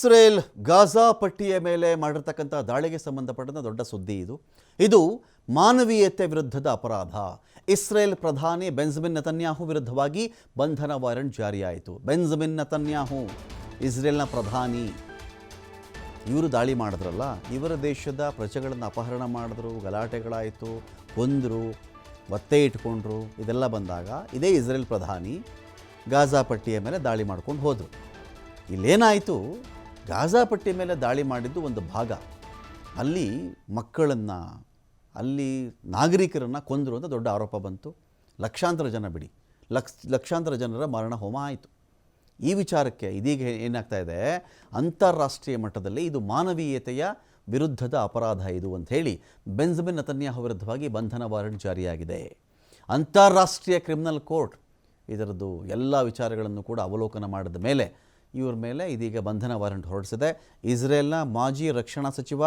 Israel Gaza ಪಟ್ಟಿಯ ಮೇಲೆ ಮಾಡಿರ್ತಕ್ಕಂಥ ದಾಳಿಗೆ ಸಂಬಂಧಪಟ್ಟಂಥ ದೊಡ್ಡ ಸುದ್ದಿ ಇದು. ಇದು ಮಾನವೀಯತೆ ವಿರುದ್ಧದ ಅಪರಾಧ. ಇಸ್ರೇಲ್ ಪ್ರಧಾನಿ ಬೆಂಜಮಿನ್ ನತನ್ಯಾಹು ವಿರುದ್ಧವಾಗಿ ಬಂಧನ ವಾರಂಟ್ ಜಾರಿಯಾಯಿತು. ಬೆಂಜಮಿನ್ ನತನ್ಯಾಹು, ಇಸ್ರೇಲ್ನ ಪ್ರಧಾನಿ. ಇವರು ದಾಳಿ ಮಾಡಿದ್ರಲ್ಲ, ಇವರ ದೇಶದ ಪ್ರಜೆಗಳನ್ನು ಅಪಹರಣ ಮಾಡಿದ್ರು, ಗಲಾಟೆಗಳಾಯಿತು, ಕೊಂದರು, ಒತ್ತೆ ಇಟ್ಕೊಂಡ್ರು, ಇದೆಲ್ಲ ಬಂದಾಗ ಇದೇ ಇಸ್ರೇಲ್ ಪ್ರಧಾನಿ ಗಾಜಾ ಪಟ್ಟಿಯ ಮೇಲೆ ದಾಳಿ ಮಾಡ್ಕೊಂಡು ಹೋದರು. ಇಲ್ಲೇನಾಯಿತು ಗಾಜಾ ಪಟ್ಟಿ ಮೇಲೆ ದಾಳಿ ಮಾಡಿದ್ದು ಒಂದು ಭಾಗ. ಅಲ್ಲಿ ಮಕ್ಕಳನ್ನು, ಅಲ್ಲಿ ನಾಗರಿಕರನ್ನು ಕೊಂದರು ಅಂತ ದೊಡ್ಡ ಆರೋಪ ಬಂತು. ಲಕ್ಷಾಂತರ ಜನ ಬಿಡಿ. ಲಕ್ಷ, ಲಕ್ಷಾಂತರ ಜನರ ಮರಣ ಹೋಮ ಆಯಿತು. ಈ ವಿಚಾರಕ್ಕೆ ಇದೀಗ ಏನಾಗ್ತಾ ಇದೆ? ಅಂತಾರಾಷ್ಟ್ರೀಯ ಮಟ್ಟದಲ್ಲಿ ಇದು ಮಾನವೀಯತೆಯ ವಿರುದ್ಧದ ಅಪರಾಧ ಇದು ಅಂತ ಹೇಳಿ ಬೆಂಜಮಿನ್ ನತನ್ಯಾಹು ವಿರುದ್ಧವಾಗಿ ಬಂಧನ ವಾರಂಟ್ ಜಾರಿಯಾಗಿದೆ. ಅಂತಾರಾಷ್ಟ್ರೀಯ ಕ್ರಿಮಿನಲ್ ಕೋರ್ಟ್ ಇದರದ್ದು ಎಲ್ಲ ವಿಚಾರಗಳನ್ನು ಕೂಡ ಅವಲೋಕನ ಮಾಡಿದ ಮೇಲೆ ಇವ್ರ ಮೇಲೆ ಇದೀಗ ಬಂಧನ ವಾರೆಂಟ್ ಹೊರಡಿಸಿದೆ. ಇಸ್ರೇಲ್ನ ಮಾಜಿ ರಕ್ಷಣಾ ಸಚಿವ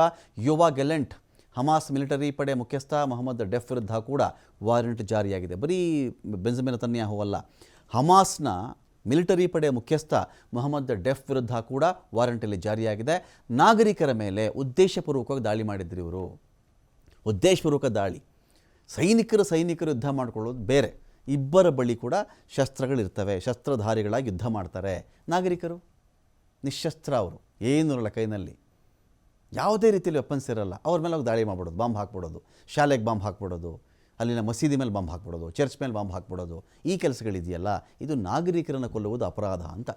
ಯುವಾ ಗೆಲೆಂಟ್, ಹಮಾಸ್ ಮಿಲಿಟರಿ ಪಡೆ ಮುಖ್ಯಸ್ಥ ಮೊಹಮ್ಮದ್ ಡೆಫ್ ವಿರುದ್ಧ ಕೂಡ ವಾರೆಂಟ್ ಜಾರಿಯಾಗಿದೆ. ಬರೀ ಬೆಂಜಮಿನ್ ತನ್ಯಾಹು ಅಲ್ಲ, ಹಮಾಸ್ನ ಮಿಲಿಟರಿ ಪಡೆ ಮುಖ್ಯಸ್ಥ ಮೊಹಮ್ಮದ್ ಡೆಫ್ ವಿರುದ್ಧ ಕೂಡ ವಾರಂಟಲ್ಲಿ ಜಾರಿಯಾಗಿದೆ. ನಾಗರಿಕರ ಮೇಲೆ ಉದ್ದೇಶಪೂರ್ವಕವಾಗಿ ದಾಳಿ ಮಾಡಿದ್ರು ಇವರು. ಉದ್ದೇಶಪೂರ್ವಕ ದಾಳಿ. ಸೈನಿಕರು ಸೈನಿಕರು ಯುದ್ಧ ಮಾಡಿಕೊಳ್ಳೋದು ಬೇರೆ. ಇಬ್ಬರ ಬಳಿ ಕೂಡ ಶಸ್ತ್ರಗಳಿರ್ತವೆ, ಶಸ್ತ್ರಧಾರಿಗಳಾಗಿ ಯುದ್ಧ ಮಾಡ್ತಾರೆ. ನಾಗರಿಕರು? ನಿಶಸ್ತ್ರ ಅವರು. ಏನು ಇರಲ್ಲ ಕೈನಲ್ಲಿ. ಯಾವುದೇ ರೀತಿಯಲ್ಲಿ ವೆಪನ್ಸ್ ಇರಲ್ಲ. ಅವ್ರ ಮೇಲೆ ಅವ್ರು ದಾಳಿ ಮಾಡ್ಬಿಡೋದು, ಬಾಂಬ್ ಹಾಕ್ಬಿಡೋದು, ಶಾಲೆಗೆ ಬಾಂಬ್ ಹಾಕ್ಬಿಡೋದು, ಅಲ್ಲಿನ ಮಸೀದಿ ಮೇಲೆ ಬಾಂಬ್ ಹಾಕ್ಬಿಡೋದು, ಚರ್ಚ್ ಮೇಲೆ ಬಾಂಬ್ ಹಾಕ್ಬಿಡೋದು. ಈ ಕೆಲಸಗಳಿದೆಯಲ್ಲ, ಇದು ನಾಗರಿಕರನ್ನು ಕೊಲ್ಲುವುದು ಅಪರಾಧ ಅಂತ.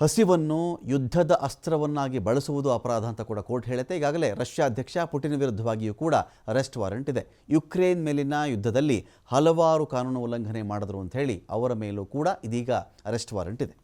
ಹಸಿವನ್ನು ಯುದ್ಧದ ಅಸ್ತ್ರವನ್ನಾಗಿ ಬಳಸುವುದು ಅಪರಾಧ ಅಂತ ಕೂಡ ಕೋರ್ಟ್ ಹೇಳುತ್ತೆ. ಈಗಾಗಲೇ ರಷ್ಯಾ ಅಧ್ಯಕ್ಷ ಪುಟಿನ್ ವಿರುದ್ಧವಾಗಿಯೂ ಕೂಡ ಅರೆಸ್ಟ್ ವಾರೆಂಟ್ ಇದೆ. ಯುಕ್ರೇನ್ ಮೇಲಿನ ಯುದ್ಧದಲ್ಲಿ ಹಲವಾರು ಕಾನೂನು ಉಲ್ಲಂಘನೆ ಮಾಡಿದ್ರು ಅಂತ ಹೇಳಿ ಅವರ ಮೇಲೂ ಕೂಡ ಇದೀಗ ಅರೆಸ್ಟ್ ವಾರೆಂಟ್ ಇದೆ.